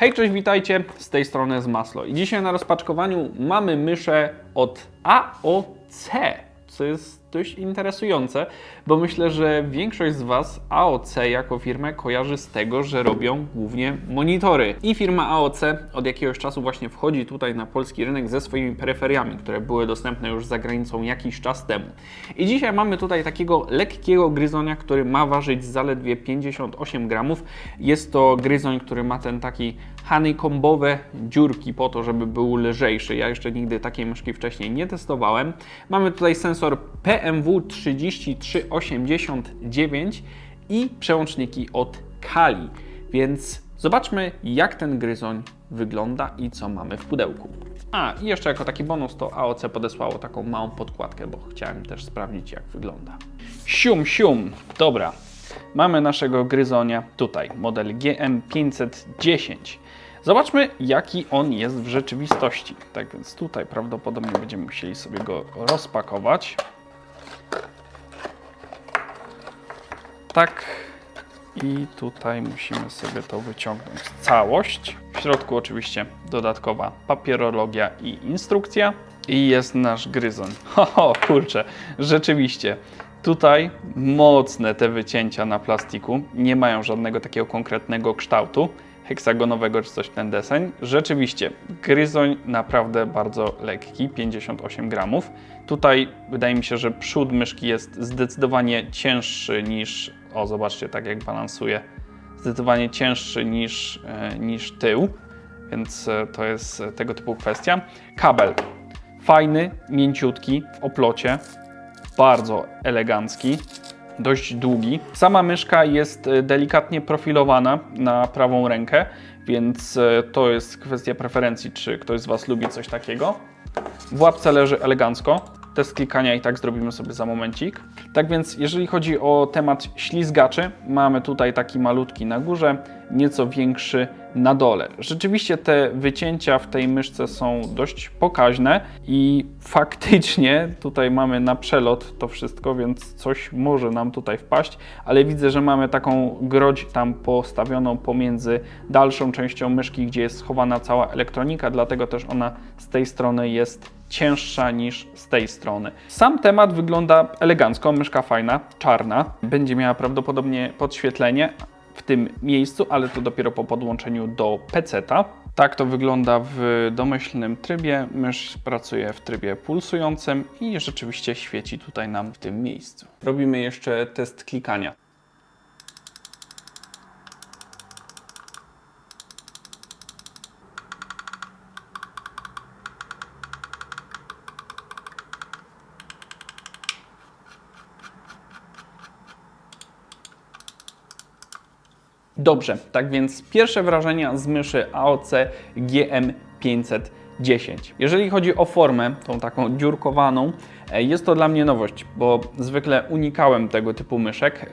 Hej, cześć, witajcie, z tej strony z Maslo. I dzisiaj na rozpaczkowaniu mamy myszę od AOC, co jest dość interesujące, bo myślę, że większość z Was AOC jako firmę kojarzy z tego, że robią głównie monitory. I firma AOC od jakiegoś czasu właśnie wchodzi tutaj na polski rynek ze swoimi peryferiami, które były dostępne już za granicą jakiś czas temu. I dzisiaj mamy tutaj takiego lekkiego gryzonia, który ma ważyć zaledwie 58 gramów. Jest to gryzoń, który ma ten taki honeycombowe dziurki po to, żeby był lżejszy. Ja jeszcze nigdy takiej myszki wcześniej nie testowałem. Mamy tutaj sensor PMW 3389 i przełączniki od Kali. Więc zobaczmy, jak ten gryzoń wygląda i co mamy w pudełku. A, i jeszcze jako taki bonus to AOC podesłało taką małą podkładkę, bo chciałem też sprawdzić, jak wygląda. Sium, sium. Dobra, mamy naszego gryzonia tutaj, model GM510. Zobaczmy, jaki on jest w rzeczywistości. Tak więc tutaj prawdopodobnie będziemy musieli sobie go rozpakować. Tak. I tutaj musimy sobie to wyciągnąć całość. W środku oczywiście dodatkowa papierologia i instrukcja. I jest nasz gryzoń. Ho, kurczę, rzeczywiście. Tutaj mocne te wycięcia na plastiku. Nie mają żadnego takiego konkretnego kształtu heksagonowego czy coś ten deseń. Rzeczywiście, gryzoń naprawdę bardzo lekki, 58 gramów. Tutaj wydaje mi się, że przód myszki jest zdecydowanie cięższy niż, o zobaczcie, tak jak balansuje, zdecydowanie cięższy niż, e, niż tył, więc e, to jest e, tego typu kwestia. Kabel fajny, mięciutki, w oplocie, bardzo elegancki dość długi. Sama myszka jest delikatnie profilowana na prawą rękę, więc to jest kwestia preferencji, czy ktoś z Was lubi coś takiego. W łapce leży elegancko. Test klikania i tak zrobimy sobie za momencik. Tak więc, jeżeli chodzi o temat ślizgaczy, mamy tutaj taki malutki na górze, nieco większy na dole. Rzeczywiście te wycięcia w tej myszce są dość pokaźne i faktycznie tutaj mamy na przelot to wszystko, więc coś może nam tutaj wpaść, ale widzę, że mamy taką grodź tam postawioną pomiędzy dalszą częścią myszki, gdzie jest schowana cała elektronika, dlatego też ona z tej strony jest cięższa niż z tej strony. Sam temat wygląda elegancko, myszka fajna, czarna. Będzie miała prawdopodobnie podświetlenie w tym miejscu, ale to dopiero po podłączeniu do PC-ta. Tak to wygląda w domyślnym trybie. Mysz pracuje w trybie pulsującym i rzeczywiście świeci tutaj nam w tym miejscu. Robimy jeszcze test klikania. Dobrze, tak więc pierwsze wrażenia z myszy AOC GM510. Jeżeli chodzi o formę, tą taką dziurkowaną, e, jest to dla mnie nowość, bo zwykle unikałem tego typu myszek.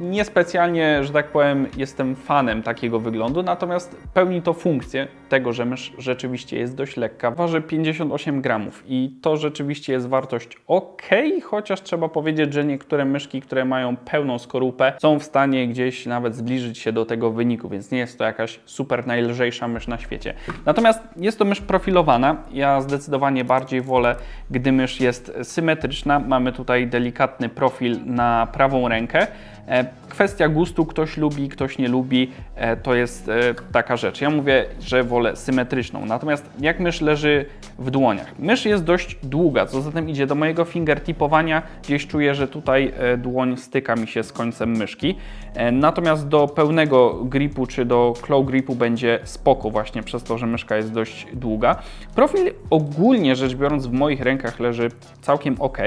Niespecjalnie, że tak powiem, jestem fanem takiego wyglądu, natomiast pełni to funkcję tego, że mysz rzeczywiście jest dość lekka. Waży 58 gramów i to rzeczywiście jest wartość ok, chociaż trzeba powiedzieć, że niektóre myszki, które mają pełną skorupę, są w stanie gdzieś nawet zbliżyć się do tego wyniku, więc nie jest to jakaś super najlżejsza mysz na świecie. Natomiast jest to mysz profilowana. Ja zdecydowanie bardziej wolę, gdy mysz jest symetryczna. Mamy tutaj delikatny profil na prawą rękę. E, Kwestia gustu, ktoś lubi, ktoś nie lubi, e, to jest e, taka rzecz. Ja mówię, że wolę symetryczną. Natomiast jak mysz leży w dłoniach? Mysz jest dość długa, co zatem idzie do mojego fingertipowania. Gdzieś czuję, że tutaj e, dłoń styka mi się z końcem myszki. E, Natomiast do pełnego gripu czy do claw gripu będzie spoko właśnie przez to, że myszka jest dość długa. Profil ogólnie rzecz biorąc w moich rękach leży całkiem ok.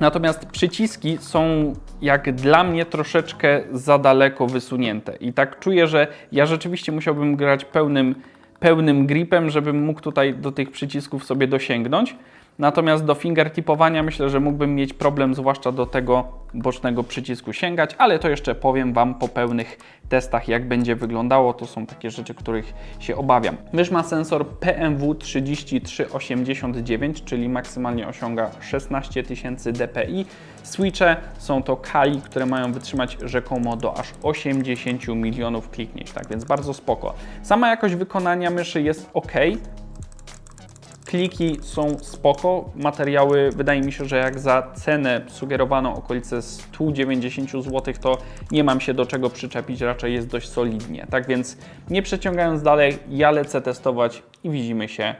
Natomiast przyciski są jak dla mnie troszeczkę za daleko wysunięte. I tak czuję, że ja rzeczywiście musiałbym grać pełnym, pełnym gripem, żebym mógł tutaj do tych przycisków sobie dosięgnąć. Natomiast do fingertipowania myślę, że mógłbym mieć problem, zwłaszcza do tego bocznego przycisku sięgać, ale to jeszcze powiem Wam po pełnych testach, jak będzie wyglądało. To są takie rzeczy, których się obawiam. Mysz ma sensor PMW 3389, czyli maksymalnie osiąga 16 000 dpi. Switche są to Kali, które mają wytrzymać rzekomo do aż 80 milionów kliknięć, tak więc bardzo spoko. Sama jakość wykonania myszy jest ok, kliki są spoko, materiały wydaje mi się, że jak za cenę sugerowaną okolice 190 zł, to nie mam się do czego przyczepić, raczej jest dość solidnie. Tak więc nie przeciągając dalej, ja lecę testować i widzimy się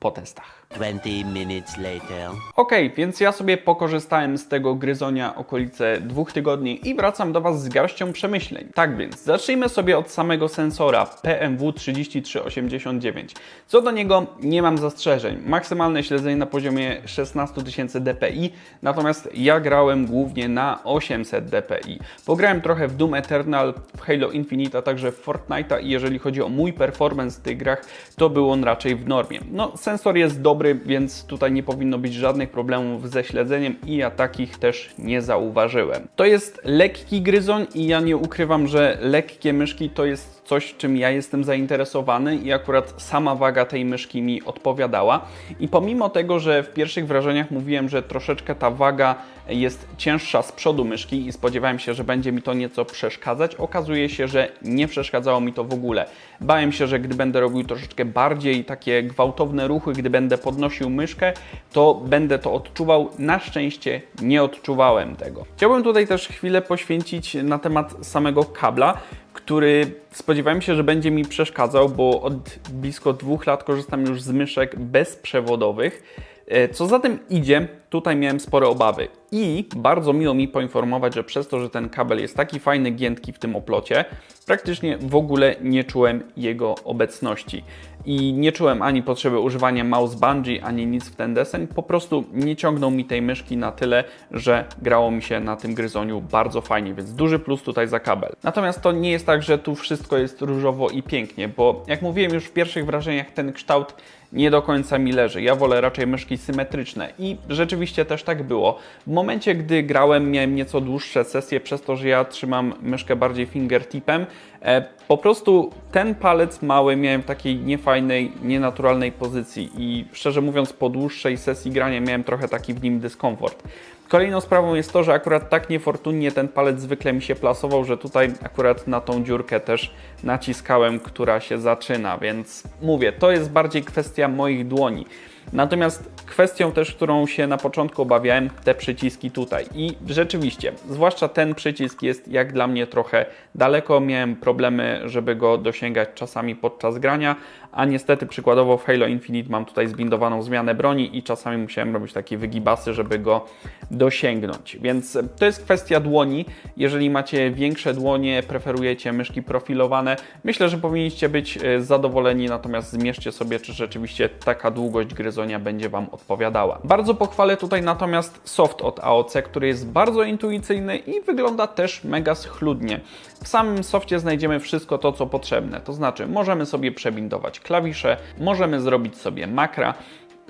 po testach. 20 minutes later. Ok, więc ja sobie pokorzystałem z tego gryzonia okolice dwóch tygodni i wracam do Was z garścią przemyśleń. Tak więc, zacznijmy sobie od samego sensora PMW 3389. Co do niego nie mam zastrzeżeń. Maksymalne śledzenie na poziomie 16 000 dpi, natomiast ja grałem głównie na 800 dpi. Pograłem trochę w Doom Eternal, w Halo Infinite, a także w Fortnite'a i jeżeli chodzi o mój performance w tych grach, to był on raczej w normie. No, sensor jest dobry, więc tutaj nie powinno być żadnych problemów ze śledzeniem i ja takich też nie zauważyłem. To jest lekki gryzoń i ja nie ukrywam, że lekkie myszki to jest coś, czym ja jestem zainteresowany i akurat sama waga tej myszki mi odpowiadała. I pomimo tego, że w pierwszych wrażeniach mówiłem, że troszeczkę ta waga jest cięższa z przodu myszki i spodziewałem się, że będzie mi to nieco przeszkadzać, okazuje się, że nie przeszkadzało mi to w ogóle. Bałem się, że gdy będę robił troszeczkę bardziej takie gwałtowne ruchy, gdy będę podnosił myszkę, to będę to odczuwał. Na szczęście nie odczuwałem tego. Chciałbym tutaj też chwilę poświęcić na temat samego kabla który spodziewałem się, że będzie mi przeszkadzał, bo od blisko dwóch lat korzystam już z myszek bezprzewodowych. E, co za tym idzie, tutaj miałem spore obawy. I bardzo miło mi poinformować, że przez to, że ten kabel jest taki fajny, giętki w tym oplocie, praktycznie w ogóle nie czułem jego obecności. I nie czułem ani potrzeby używania mouse bungee, ani nic w ten deseń. Po prostu nie ciągnął mi tej myszki na tyle, że grało mi się na tym gryzoniu bardzo fajnie, więc duży plus tutaj za kabel. Natomiast to nie jest tak, że tu wszystko jest różowo i pięknie, bo jak mówiłem już w pierwszych wrażeniach, ten kształt nie do końca mi leży. Ja wolę raczej myszki symetryczne i rzeczywiście też tak było. W momencie, gdy grałem, miałem nieco dłuższe sesje przez to, że ja trzymam myszkę bardziej fingertipem. E, po prostu ten palec mały miałem w takiej niefajnej, nienaturalnej pozycji i szczerze mówiąc po dłuższej sesji grania miałem trochę taki w nim dyskomfort. Kolejną sprawą jest to, że akurat tak niefortunnie ten palec zwykle mi się plasował, że tutaj akurat na tą dziurkę też naciskałem, która się zaczyna, więc mówię, to jest bardziej kwestia moich dłoni. Natomiast kwestią też, którą się na początku obawiałem, te przyciski tutaj. I rzeczywiście, zwłaszcza ten przycisk jest jak dla mnie trochę daleko. Miałem problemy, żeby go dosięgać czasami podczas grania, a niestety przykładowo w Halo Infinite mam tutaj zbindowaną zmianę broni i czasami musiałem robić takie wygibasy, żeby go dosięgnąć. Więc to jest kwestia dłoni. Jeżeli macie większe dłonie, preferujecie myszki profilowane, myślę, że powinniście być e, zadowoleni, natomiast zmierzcie sobie, czy rzeczywiście taka długość gryzonia będzie Wam odpowiadała. Bardzo pochwalę tutaj natomiast soft od AOC, który jest bardzo intuicyjny i wygląda też mega schludnie. W samym softie znajdziemy wszystko to, co potrzebne, to znaczy możemy sobie przebindować klawisze, możemy zrobić sobie makra,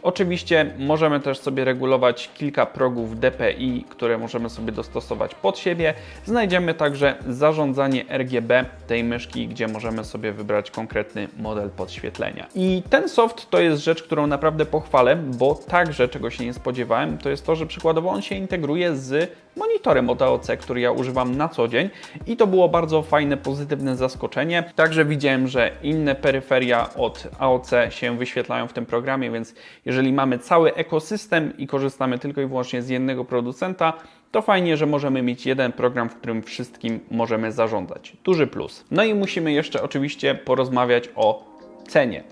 Oczywiście możemy też sobie regulować kilka progów DPI, które możemy sobie dostosować pod siebie. Znajdziemy także zarządzanie RGB tej myszki, gdzie możemy sobie wybrać konkretny model podświetlenia. I ten soft to jest rzecz, którą naprawdę pochwalę, bo także czego się nie spodziewałem, to jest to, że przykładowo on się integruje z monitorem od AOC, który ja używam na co dzień i to było bardzo fajne, pozytywne zaskoczenie. Także widziałem, że inne peryferia od AOC się wyświetlają w tym programie, więc jeżeli mamy cały ekosystem i korzystamy tylko i wyłącznie z jednego producenta, to fajnie, że możemy mieć jeden program, w którym wszystkim możemy zarządzać. Duży plus. No i musimy jeszcze oczywiście porozmawiać o cenie.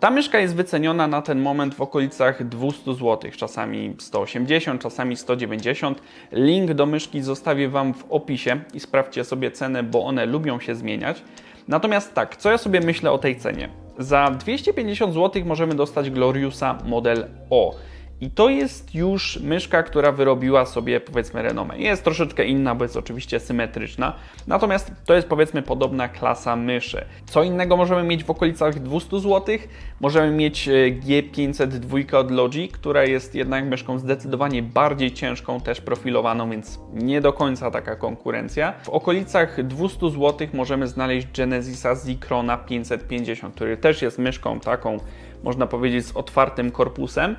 Ta myszka jest wyceniona na ten moment w okolicach 200 zł, czasami 180, czasami 190. Link do myszki zostawię Wam w opisie i sprawdźcie sobie cenę, bo one lubią się zmieniać. Natomiast tak, co ja sobie myślę o tej cenie? Za 250 zł możemy dostać Gloriusa model O. I to jest już myszka, która wyrobiła sobie powiedzmy renomę. Jest troszeczkę inna, bo jest oczywiście symetryczna. Natomiast to jest powiedzmy podobna klasa myszy. Co innego możemy mieć w okolicach 200 zł. Możemy mieć e, G502 od Logi, która jest jednak myszką zdecydowanie bardziej ciężką, też profilowaną, więc nie do końca taka konkurencja. W okolicach 200 zł możemy znaleźć Genesisa Zicrona 550, który też jest myszką taką, można powiedzieć, z otwartym korpusem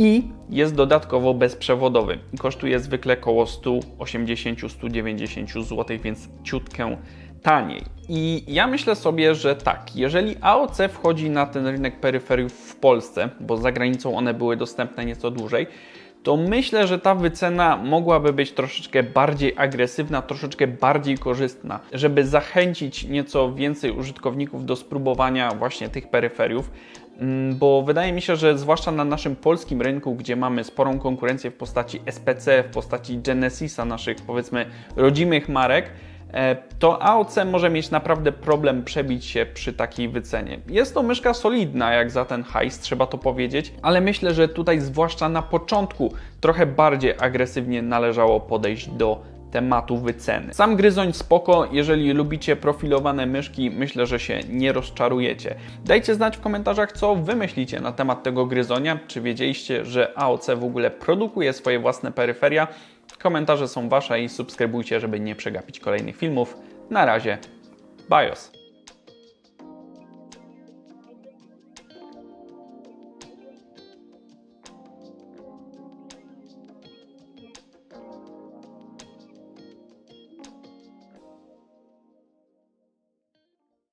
i jest dodatkowo bezprzewodowy kosztuje zwykle około 180-190 zł, więc ciutkę taniej. I ja myślę sobie, że tak, jeżeli AOC wchodzi na ten rynek peryferiów w Polsce, bo za granicą one były dostępne nieco dłużej, to myślę, że ta wycena mogłaby być troszeczkę bardziej agresywna, troszeczkę bardziej korzystna, żeby zachęcić nieco więcej użytkowników do spróbowania właśnie tych peryferiów. Mm, Bo wydaje mi się, że zwłaszcza na naszym polskim rynku, gdzie mamy sporą konkurencję w postaci SPC, w postaci Genesisa, naszych powiedzmy rodzimych marek, e, to AOC może mieć naprawdę problem przebić się przy takiej wycenie. Jest to myszka solidna jak za ten hajs, trzeba to powiedzieć, ale myślę, że tutaj zwłaszcza na początku trochę bardziej agresywnie należało podejść do tematu wyceny. Sam gryzoń spoko, jeżeli lubicie profilowane myszki, myślę, że się nie rozczarujecie. Dajcie znać w komentarzach, co wy myślicie na temat tego gryzonia. Czy wiedzieliście, że AOC w ogóle produkuje swoje własne peryferia? Komentarze są wasze i subskrybujcie, żeby nie przegapić kolejnych filmów. Na razie, BIOS.